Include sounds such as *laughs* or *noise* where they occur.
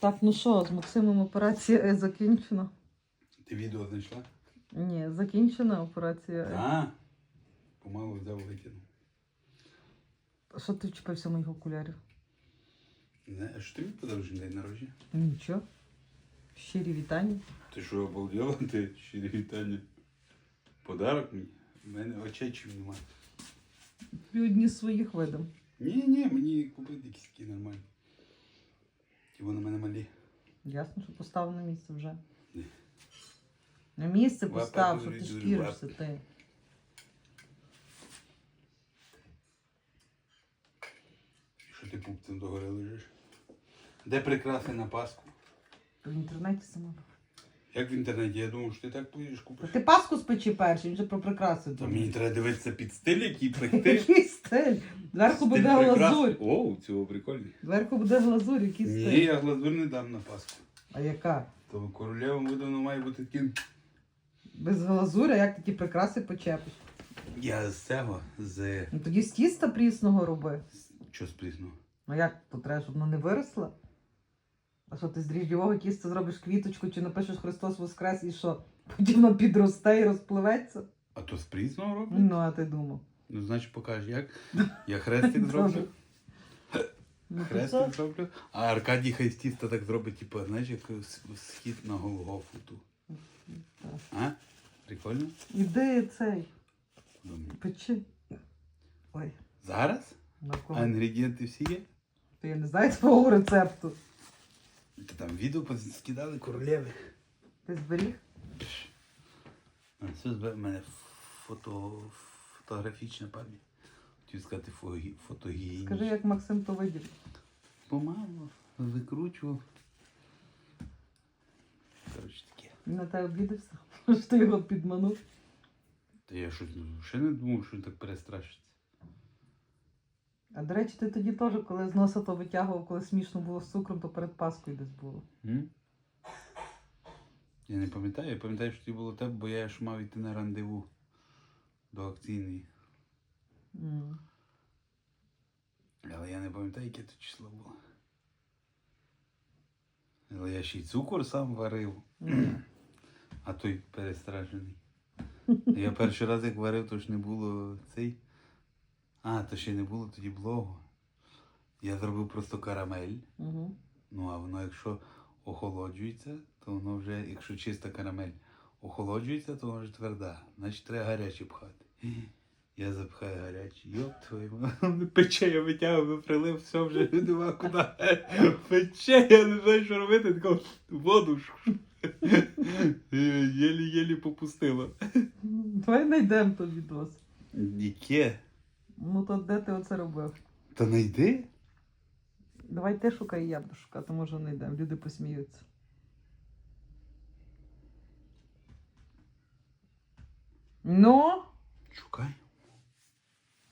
Так, ну що, з Максимом операція е, закінчена? Ти відео знайшла? Ні, закінчена операція. Е. А, помалу взяв викинув. Що ти вчепився моїх окулярів? Не, а що тобі подарунок день народження? Нічого. Щирі вітання. Ти що, обалдела? Ти щирі вітання. Подарок мені? У мене очей чим немає. Тобі одні з своїх видам. Ні, ні, мені купити якісь такі нормальні. Ті вони в мене малі. Ясно, що поставив на місце вже. Ні. На місце постав, що ти шкіришся ти. Що ти пупцем догори лежиш? Де прикраси на Пасху? В інтернеті сама. Як в інтернеті? Я думав, що ти так поїдеш купиш. ти паску спечи перший, він же про прикраси Та думає. мені треба дивитися під стиль, який *laughs* прийти. Який стиль? Зверху буде Стиль прикрас. глазурь. О, цього прикольний. Зверху буде глазурь, який Ні, я глазур не дам на Пасху. А яка? То королевам видано має бути таким. Без глазуря, як такі прикраси почепиш? Я з цього, з. Ну тоді з тіста прісного роби. Що з прісного? Ну як то треба, щоб воно не виросло? А що ти з дріжджового тіста зробиш квіточку чи напишеш Христос Воскрес і що? Потім воно підросте і розпливеться? А то з прісного роблять? Ну, а ти думав. Ну, значить, покажи, як. Я хрестик *laughs* зроблю. Ну, Хрестик зроблю. А Аркадій хай з тіста так зробить, типу, знаєш, як схід на Голгофу ту. А? Прикольно? Іди цей, печи. Ой, Зараз? А інгредієнти всі є? Ти я не знаю твого рецепту. Та там відео скидали королеви. Ти зберіг? Це в мене фото, фотографічна пам'ять. Хотів сказати фотогенічна. Скажи, як Максим то видів. Помалу викручував. Коротше таке. На тебе обідався, *laughs* що ти його підманув. Та я щось ще не думав, що він так перестрашиться. А до речі, ти тоді теж, коли з носа то витягував, коли смішно було з цукром, то перед Паскою десь було. М? Я не пам'ятаю, я пам'ятаю, що тобі було тебе, бо я ж мав йти на рандеву до акційної. М. Але я не пам'ятаю, яке то число було. Але я ще й цукор сам варив, М. а той перестрашений. Я перший раз як варив, то ж не було цей. А, то ще не було тоді блогу. Я зробив просто карамель. Мгм. Ну, а воно, якщо охолоджується, то воно вже, якщо чиста карамель охолоджується, то воно вже тверда. Значить, треба гаряче пхати. Я запхаю гаряче. Йоп твою, ма- пече, я витягую, прилив, все вже *laughs* нема куди. Пече, я не знаю, що робити, таку воду. *laughs* Єлі-єлі попустило. Давай знайдемо то відос. Яке? Ну то де ти оце робив? Та найди. Давай ти шукай, я буду шукати, може знайдемо. Люди посміються. Ну, Шукай.